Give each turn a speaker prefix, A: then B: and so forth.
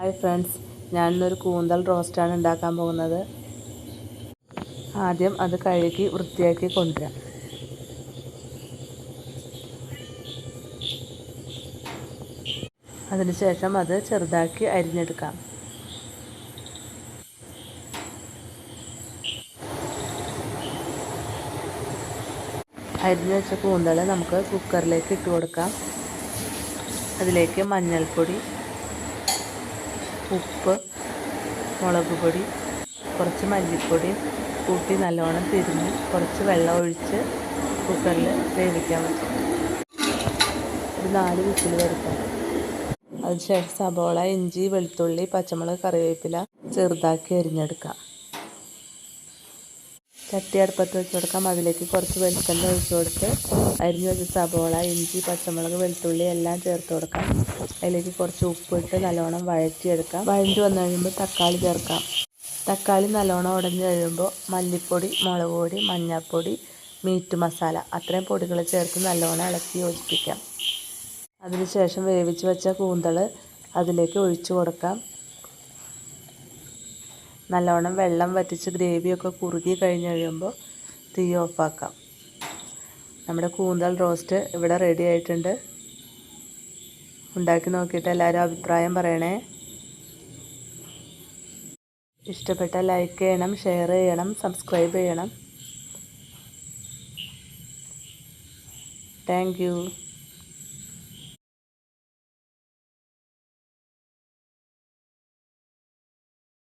A: Hi friends ഞാനിന്നൊരു കൂന്തൽ റോസ്റ്റാണ് ഉണ്ടാക്കാൻ പോകുന്നത്. ആദ്യം അത് കഴുകി വൃത്തിയാക്കി കൊണ്ടുവരാം. അതിനുശേഷം അത് ചെറുതാക്കി അരിഞ്ഞെടുക്കാം. അരിഞ്ഞു വെച്ച കൂന്തൾ നമുക്ക് കുക്കറിലേക്ക് ഇട്ട് കൊടുക്കാം. അതിലേക്ക് മഞ്ഞൾപ്പൊടി ഉപ്പ് മുളക് പൊടി കുറച്ച് മല്ലിപ്പൊടി കൂട്ടി നല്ലോണം തിരിഞ്ഞ് കുറച്ച് വെള്ളം ഒഴിച്ച് കുക്കറിൽ വേവിക്കാൻ വെക്കും. ഒരു നാല് വിസിൽ വരുത്താം. അതിനുശേഷം സബോള ഇഞ്ചി വെളുത്തുള്ളി പച്ചമുളക് കറിവേപ്പില ചെറുതാക്കി അരിഞ്ഞെടുക്കാം. ചട്ടി അടുപ്പത്ത് വെച്ച് കൊടുക്കാം. അതിലേക്ക് കുറച്ച് വെളിച്ചെണ്ണ ഒഴിച്ച് കൊടുത്ത് അരിഞ്ഞ് വെച്ച സബോള ഇഞ്ചി പച്ചമുളക് വെളുത്തുള്ളി എല്ലാം ചേർത്ത് കൊടുക്കാം. അതിലേക്ക് കുറച്ച് ഉപ്പിട്ട് നല്ലോണം വഴറ്റിയെടുക്കാം. വഴറ്റി വന്നു കഴിയുമ്പോൾ തക്കാളി ചേർക്കാം. തക്കാളി നല്ലോണം ഉടഞ്ഞു കഴിയുമ്പോൾ മല്ലിപ്പൊടി മുളക് പൊടി മഞ്ഞൾപ്പൊടി മീറ്റ് മസാല അത്രയും പൊടികൾ ചേർത്ത് നല്ലോണം ഇളക്കി യോജിപ്പിക്കാം. അതിനുശേഷം വേവിച്ച് വെച്ച കൂന്തൾ അതിലേക്ക് ഒഴിച്ചു കൊടുക്കാം. നല്ലോണം വെള്ളം വറ്റിച്ച് ഗ്രേവിയൊക്കെ കുറുകി കഴിഞ്ഞ് കഴിയുമ്പോൾ തീ ഓഫാക്കാം. നമ്മുടെ കൂന്തൽ റോസ്റ്റ് ഇവിടെ റെഡി ആയിട്ടുണ്ട്. ഉണ്ടാക്കി നോക്കിയിട്ട് എല്ലാവരും അഭിപ്രായം പറയണേ. ഇഷ്ടപ്പെട്ട ലൈക്ക് ചെയ്യണം ഷെയർ ചെയ്യണം സബ്സ്ക്രൈബ് ചെയ്യണം. താങ്ക്